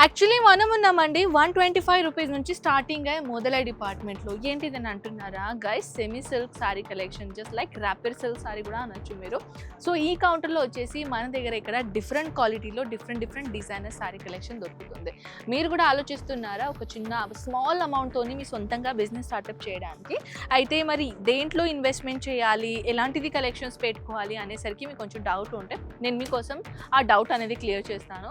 Actually మనం ఉన్నామండి one twenty five rupees నుంచి స్టార్టింగ్ అయ్యే మొదలై డిపార్ట్మెంట్లో ఏంటిదని అంటున్నారా? Guys semi silk sari collection just like rapid silk sari కూడా అనొచ్చు మీరు. సో ఈ కౌంటర్లో వచ్చేసి మన దగ్గర ఇక్కడ డిఫరెంట్ క్వాలిటీలో different different designer sari collection దొరుకుతుంది. మీరు కూడా ఆలోచిస్తున్నారా? ఒక చిన్న స్మాల్ అమౌంట్తోని మీ సొంతంగా బిజినెస్ స్టార్ట్అప్ చేయడానికి. అయితే మరి దేంట్లో ఇన్వెస్ట్మెంట్ చేయాలి? ఎలాంటిది కలెక్షన్స్ పెట్టుకోవాలి? అనేసరికి మీకు కొంచెం డౌట్ ఉంటే నేను మీకోసం ఆ డౌట్ అనేది క్లియర్ చేస్తాను.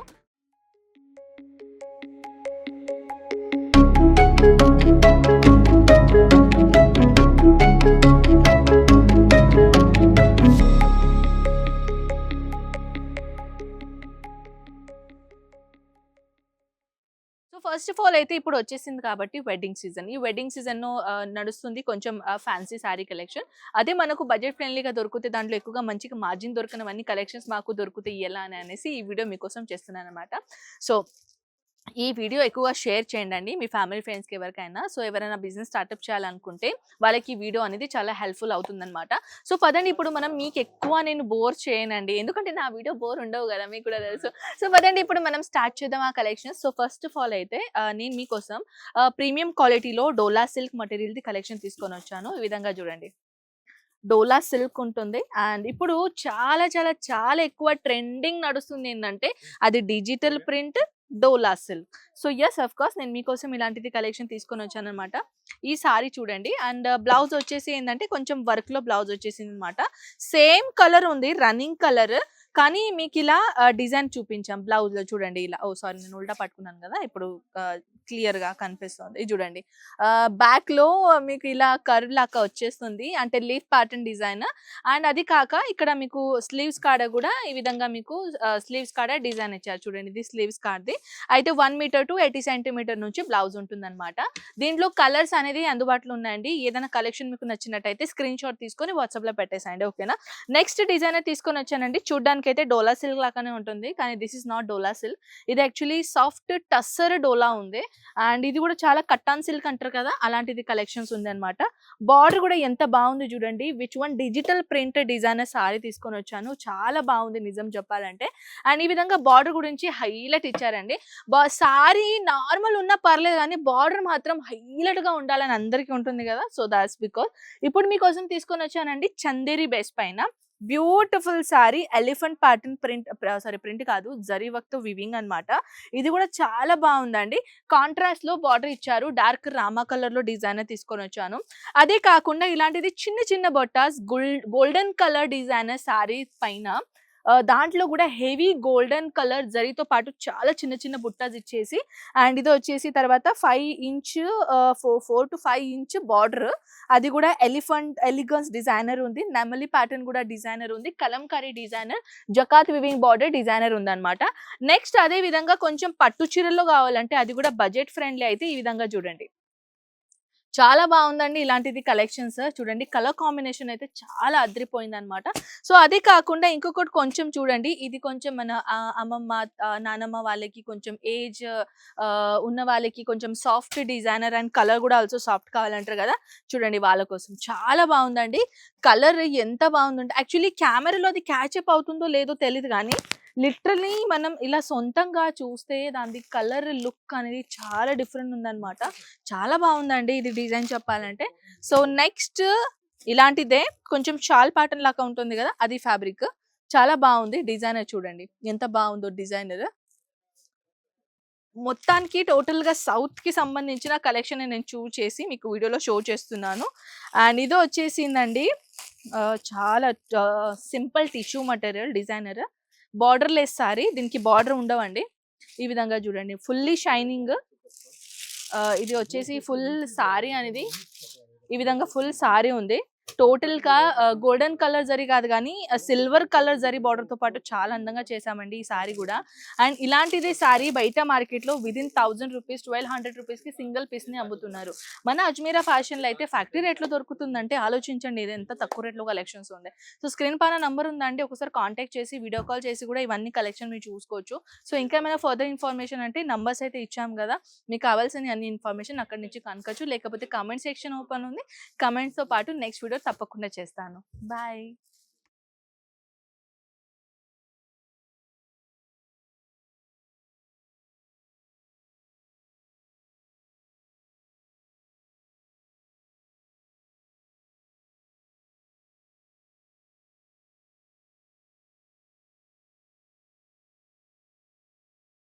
ఫస్ట్ ఆఫ్ ఆల్ అయితే ఇప్పుడు వచ్చేసింది కాబట్టి వెడ్డింగ్ సీజన్ ఈ వెడ్డింగ్ సీజన్ నడుస్తుంది కొంచెం ఫ్యాన్సీ శారీ కలెక్షన్ అదే మనకు బడ్జెట్ ఫ్రెండ్లీగా దొరికితే దాంట్లో ఎక్కువగా మంచిగా మార్జిన్ దొరికినవన్నీ కలెక్షన్స్ మాకు దొరుకుతాయి ఎలా అని అనేసి ఈ వీడియో మీకోసం చేస్తున్నాను అనమాట సో ఈ వీడియో ఎక్కువగా షేర్ చేయండి అండి మీ ఫ్యామిలీ ఫ్రెండ్స్కి ఎవరికైనా. సో ఎవరైనా బిజినెస్ స్టార్ట్అప్ చేయాలనుకుంటే వాళ్ళకి ఈ వీడియో అనేది చాలా హెల్ప్ఫుల్ అవుతుందన్నమాట. సో పదండి ఇప్పుడు మనం మీకు ఎక్కువ నేను బోర్ చేయనండి. ఎందుకంటే నా వీడియో బోర్ ఉండవు కదా మీకు కూడా తెలుసు. సో పదండి ఇప్పుడు మనం స్టార్ట్ చేద్దాం ఆ collection. So first of all అయితే నేను మీకోసం ప్రీమియం క్వాలిటీలో డోలా సిల్క్ మటీరియల్ది కలెక్షన్ తీసుకొని వచ్చాను. ఈ విధంగా చూడండి. డోలా సిల్క్ ఉంటుంది. అండ్ ఇప్పుడు చాలా చాలా చాలా ఎక్కువ ట్రెండింగ్ నడుస్తుంది ఏంటంటే అది digital print Dola silk. So as of course నేను మీకోసం ఇలాంటిది కలెక్షన్ తీసుకొని వచ్చాను అనమాట ఈ సారీ చూడండి. అండ్ బ్లౌజ్ వచ్చేసి ఏంటంటే కొంచెం వర్క్లో బ్లౌజ్ వచ్చేసింది అనమాట సేమ్ కలర్ ఉంది రన్నింగ్ కలర్. కానీ మీకు ఇలా డిజైన్ చూపించాం. బ్లౌజ్లో చూడండి ఇలా ఓ సారీ నేను ఉల్టా పట్టుకున్నాను కదా ఇప్పుడు క్లియర్గా కనిపిస్తుంది. ఇది చూడండి. బ్యాక్లో మీకు ఇలా కర్వ్ లాగా వచ్చేస్తుంది. అంటే లీఫ్ ప్యాటర్న్ డిజైన్. అండ్ అది కాక ఇక్కడ మీకు స్లీవ్స్ కాడ కూడా ఈ విధంగా మీకు స్లీవ్స్ కాడ డిజైన్ ఇచ్చారు చూడండి. ఇది స్లీవ్స్ కార్డ్ది అయితే one metre two eighty centimetre నుంచి బ్లౌజ్ ఉంటుంది అనమాట దీంట్లో కలర్స్ అనేది అందుబాటులో ఉన్నాయండి. ఏదైనా కలెక్షన్ మీకు నచ్చినట్టయితే స్క్రీన్ షాట్ తీసుకొని వాట్సాప్లో పెట్టేసేయండి. ఓకేనా? నెక్స్ట్ డిజైన్ తీసుకొని వచ్చానండి. చూడ్డానికి అయితే డోలా సిల్క్ లాగానే ఉంటుంది. కానీ this is not Dola silk. ఇది యాక్చువల్లీ సాఫ్ట్ టస్సర్ డోలా ఉంది. అండ్ ఇది కూడా చాలా కట్టాన్ సిల్క్ అంటారు కదా అలాంటిది కలెక్షన్స్ ఉంది అనమాట బార్డర్ కూడా ఎంత బాగుంది చూడండి. Which one digital print designer sari తీసుకొని వచ్చాను. చాలా బాగుంది నిజం చెప్పాలంటే. అండ్ ఈ విధంగా బార్డర్ గురించి హైలైట్ ఇచ్చారండి. సారీ నార్మల్ ఉన్నా పర్లేదు కానీ బార్డర్ మాత్రం హైలైట్గా ఉండాలని అందరికీ ఉంటుంది కదా. So that's because. ఇప్పుడు మీకోసం తీసుకొని వచ్చానండి చందేరి బేస్ పైన. Beautiful sari elephant pattern print sari print కాదు జరీ వర్క్తో వివింగ్ అన్నమాట. ఇది కూడా చాలా బాగుందండి. కాంట్రాస్ట్లో బార్డర్ ఇచ్చారు. డార్క్ రామా కలర్లో డిజైన్ తీసుకొని వచ్చాను. అదే కాకుండా ఇలాంటిది చిన్న చిన్న buttas golden colour designer sari పైన దాంట్లో కూడా హెవీ గోల్డెన్ కలర్ జరీతో పాటు చాలా చిన్న చిన్న బుట్టాస్ ఇచ్చేసి అండ్ ఇది వచ్చేసి తర్వాత five inch four four two five inch border. అది కూడా ఎలిఫెంట్ ఎలిగన్స్ డిజైనర్ ఉంది. నెమలి ప్యాటర్న్ కూడా డిజైనర్ ఉంది. Kalamkari designer jacquard weaving border designer ఉంది నెక్స్ట్ అదే విధంగా కొంచెం పట్టు చీరల్లో కావాలంటే అది కూడా బడ్జెట్ ఫ్రెండ్లీ అయితే ఈ విధంగా చూడండి. చాలా బాగుందండి ఇలాంటిది కలెక్షన్స్ చూడండి కలర్ కాంబినేషన్ అయితే చాలా అదిరిపోయింది అనమాట సో అదే కాకుండా ఇంకొకటి కొంచెం చూడండి ఇది కొంచెం మన అమ్మమ్మ నానమ్మ వాళ్ళకి కొంచెం ఏజ్ ఉన్న వాళ్ళకి కొంచెం సాఫ్ట్ డిజైనర్ అండ్ కలర్ కూడా ఆల్సో సాఫ్ట్ కావాలంటారు కదా. చూడండి వాళ్ళ కోసం చాలా బాగుందండి. కలర్ ఎంత బాగుందంటే యాక్చువల్లీ కెమెరాలో అది క్యాచప్ అవుతుందో లేదో తెలియదు కానీ లిటరలీ మనం ఇలా సొంతంగా చూస్తే దాని కలర్ లుక్ అనేది చాలా డిఫరెంట్ ఉందన్నమాట. చాలా బాగుందండి ఇది డిజైన్ చెప్పాలంటే. సో నెక్స్ట్ ఇలాంటిదే కొంచెం షాల్ ప్యాటర్న్ లాగా ఉంటుంది కదా అది ఫ్యాబ్రిక్. చాలా బాగుంది డిజైనర్ చూడండి. ఎంత బాగుందో డిజైనర్. మొత్తానికి టోటల్గా సౌత్కి సౌత్కి సంబంధించిన కలెక్షన్ నేను చూజ్ చేసి మీకు వీడియోలో షో చేస్తున్నాను. అండ్ ఇది వచ్చేసిందండి చాలా simple tissue material designer. Borderless sari దీనికి బార్డర్ ఉండవండి. ఈ విధంగా చూడండి. Fully shining. ఇది వచ్చేసి ఫుల్ సారీ అనేది. ఈ విధంగా ఫుల్ సారీ ఉంది. టోటల్గా గోల్డెన్ కలర్ జరీ కాదు కానీ సిల్వర్ కలర్ జరీ బార్డర్తో పాటు చాలా అందంగా చేసామండి ఈ సారీ కూడా. అండ్ ఇలాంటిది సారీ బయట మార్కెట్లో within thousand rupees twelve hundred రూపీస్కి సింగిల్ పీస్ని అమ్ముతున్నారు. మన అజ్మీరా ఫ్యాషన్లో అయితే ఫ్యాక్టరీ రేట్లో దొరుకుతుందంటే ఆలోచించండి ఇది ఎంత తక్కువ రేట్లో కలెక్షన్స్ ఉంది సో స్క్రీన్ పైన నంబర్ ఉందండి ఒకసారి కాంటాక్ట్ చేసి వీడియో కాల్ చేసి కూడా ఇవన్నీ కలెక్షన్ మీరు చూసుకోవచ్చు. సో ఇంకా ఏమైనా ఫర్దర్ ఇన్ఫర్మేషన్ అంటే నంబర్స్ అయితే ఇచ్చాం కదా మీకు కావాల్సిన అన్ని ఇన్ఫర్మేషన్ అక్కడి నుంచి కనుకోవచ్చు లేకపోతే కమెంట్ సెక్షన్ ఓపెన్ ఉంది. కమెంట్స్తో పాటు నెక్స్ట్ వీడియో తప్పకుండా చేస్తాను. బాయ్.